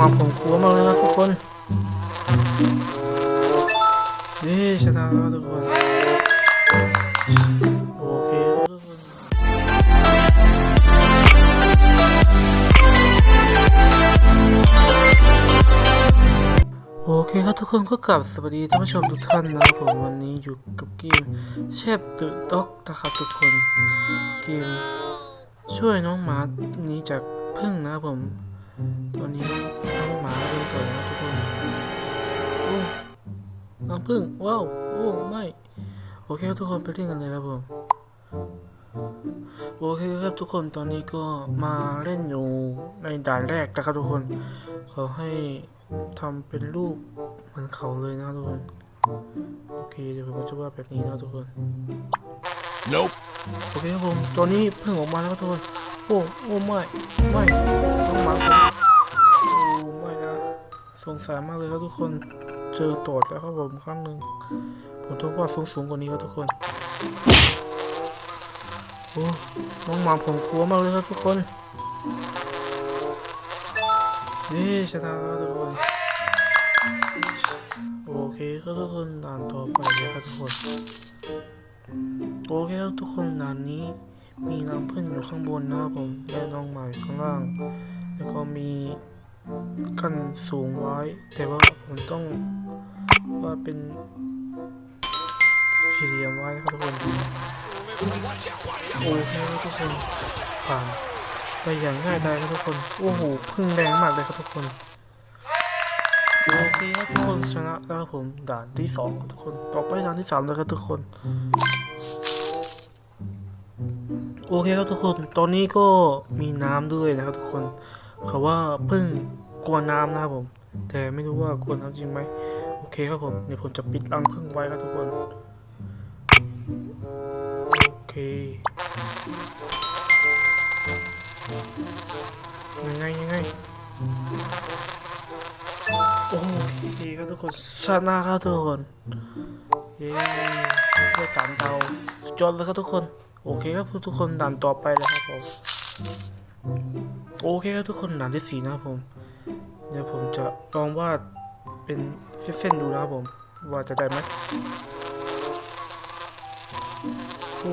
หมาผมกลัวมากเลยครับทุกคน นี่ชนะแล้วทุกคน โอเคครับทุกคนโอเคครับทุกคนก็กลับสวัสดีท่านผู้ชมทุกท่านนะครับผมวันนี้อยู่กับเกมเชฟตึด็อกนะครับทุกคน เกมช่วยน้องหมานี้จากพึ่งนะครับผม ตอนนี้น้องหมาเริ่มก่อนนะครับทุกคนโอ้น้องพึ่งว้าวโอ้ไม่โอเคครับทุกคนไปเล่นกันเลยครับผมโอเคครับทุกคนตอนนี้ก็มาเล่นอยู่ในด่านแรกนะครับทุกคนเขาให้ทำเป็นรูปเหมือนเขาเลยนะครับทุกคนโอเคเดี๋ยวผมจะวาดแบบนี้นะครับทุกคน Nope. โอเคครับผมตัวนี้เพิ่งออกมาแล้วครับทุกคนโอ้โอ้ไม่ไม่ต้องมาผมโอ้ไม่นะสงสารมากเลยครับทุกคนเจอตอดแล้วครับผมครั้งหนึ่งผมต้องว่าสูงสูงกว่านี้ครับทุกคนโอ้น้องหมาผมกลัวมากเลยครับทุกคนนี่ชนะแล้วทุกคนโอเคครับทุกคนด่านต่อไปเลยครับทุกคนโอเคครับทุกคนด่านนี้ มีน้ำพึ่งอยู่ข้างบนนะครับผมและน้องหมาอยู่ข้างล่าง แล้วก็มีกันสูงไว้ แต่ว่าผมต้องว่าเป็นสี่เหลี่ยมไว้ครับทุกคนโอเคครับทุกคนผ่านไปอย่างง่ายดายครับทุกคนโอ้โหพึ่งแรงมากเลยครับทุกคนโอเคครับทุกคนชนะแล้วครับผมด่านที่สองครับทุกคนต่อไปด่านที่สามเลยครับทุกคน โอเคครับทุกคน ตอนนี้ก็มีน้ำด้วยนะครับทุกคนเขาว่าเพิ่งกลัวน้ำนะครับผม แต่ไม่รู้ว่ากลัวน้ำจริงไหมโอเคครับผมเดี๋ยวผมจะปิดรังพึ่งไว้ครับทุกคน โอเคยังไงยังไงโอเคครับทุกคนชนะครับทุกคนเย้ได้สามเตาสุดยอดเลยครับทุกคน โอเคครับทุกคนด่านต่อไปแล้วครับผมโอเคครับทุกคนด่านที่สี่นะครับผมเดี๋ยวผมจะลองวาดเป็นเส้นๆดูนะครับผมว่าจะได้ไหมโอ้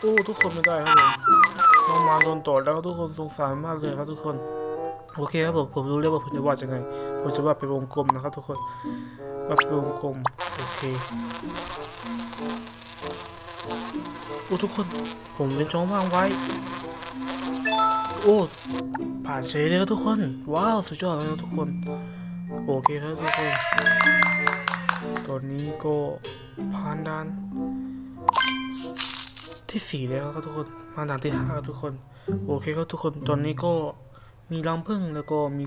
โอ้ทุกคนไม่ได้ครับผมน้องมาโดนต่อแล้วทุกคนสงสารมากเลยครับทุกคนโอเคครับผมผมรู้แล้วว่าผมจะวาดยังไงผมจะวาดเป็นวงกลมนะครับทุกคนวาดเป็นวงกลมโอเค โอ้ทุกคน ผมเป็นช่องว่างไว้ โอ้ผ่านเฉยเลยครับทุกคน ว้าวสุดยอดเลยครับทุกคน โอเคครับทุกคน ตอนนี้ก็ผ่านด่าน ที่สี่แล้วครับทุกคนมาด่านที่ห้าครับทุกคน โอเคครับทุกคนตอนนี้ก็มีรังผึ้งแล้วก็มี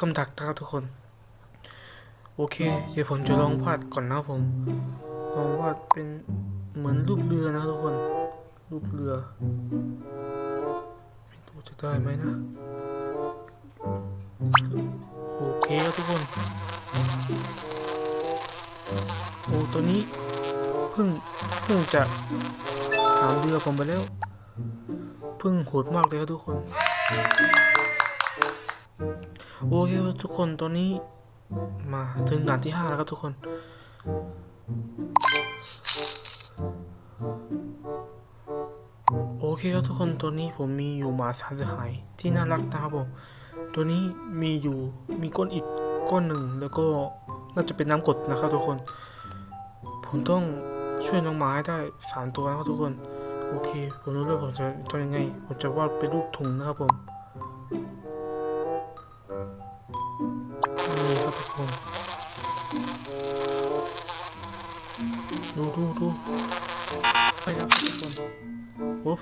กำดักนะครับทุกคน โอเค เดี๋ยวผมจะลองวาดก่อนนะผม ลองวาดเป็นเหมือนรูปเรือนะทุกคน รูปเรือไม่รู้จะได้ไหมนะ โอเคครับทุกคน โอ้ตัวนี้เพิ่งเพิ่งจะหามเรือผมไปแล้ว เพิ่งโหดมากเลยครับทุกคน โอเคทุกคนตอนนี้มาถึงด่านที่ห้าแล้วครับทุกคน โอเคครับทุกคนตัวนี้ผมมีอยู่หมาสาสหายที่น่ารักนะครับผมตัวนี้มีอยู่มีก้นอิฐก้อนหนึ่งแล้วก็น่าจะเป็นน้ำกดนะครับทุกคน ผมต้องช่วยน้องหมาให้ได้สามตัวนะครับทุกคน โอเค ผมรู้แล้วผมจะทำยังไง ผมจะวาดเป็นรูปถุงนะครับผมนี่ครับทุกคน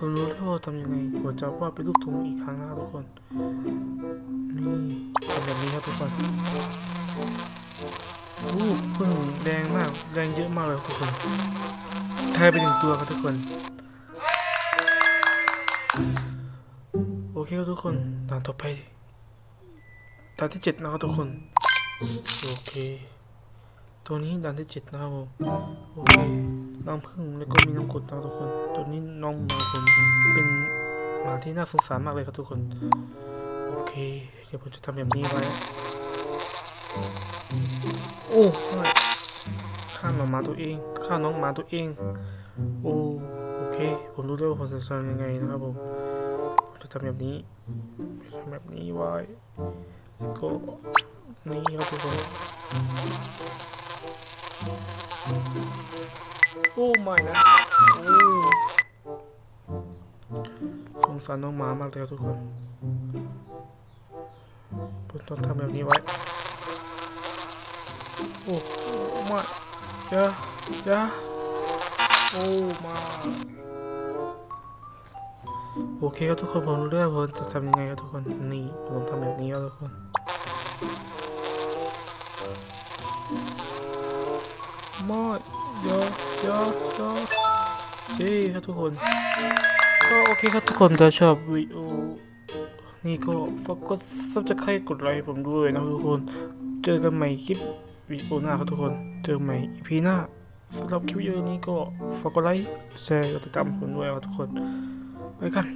ผมรู้แล้วว่าทำยังไงผมจะวาดเป็นรูปธงอีกครั้งนะครับทุกคน นี่ทำแบบนี้ครับทุกคนโอ้พึ่งแดงมากแดงเยอะมากเลยทุกคนแทายไปหนึ่งตัวครับทุกคน โอเคครับทุกคนด่านต่อไปด่านที่เจ็ดนะครับทุกคน โอเค ตัวนี้ด่านที่เจ็ดนะครับผมโอเค น้ำผึ้งแล้วก็มีน้ำกรดนะทุกคน ตัวนี้น้องหมาผมเป็นหมาที่น่าสงสารมากเลยครับทุกคน โอเค เดี๋ยวผมจะทำแบบนี้ไว้โอ้ไม่ฆ่าหมาหมาตัวเองฆ่าน้องหมาตัวเอง โอ้โอเค ผมรู้แล้วว่าผมจะทำยังไงนะครับผมผมจะทำแบบนี้ทำแบบนี้ไว้แล้วก็นี่ครับทุกคน โอ้ไม่นะโอ้สงสารน้องหมามากเลยครับทุกคนผมต้องทำแบบนี้ไว้ โอ้มาอย่าอย่าโอ้มาโอเคครับทุกคนผมรู้แล้วผมจะทำยังไงครับทุกคน นี่ผมทำแบบนี้ครับทุกคนมาอย่าอย่าอย่าโอเคครับทุกคน ก็โอเคครับทุกคนถ้าชอบวิดีโอนี่ก็ฝากกด subscribe กดไลค์ผมด้วยนะทุกคน เจอกันใหม่คลิปวิดีโอหน้าครับทุกคน เจอกันใหม่ EP หน้าสำหรับคลิปวิดีโอนี้ก็ฝากกดไลค์แชร์กดติดตามผมด้วยครับทุกคนไปกัน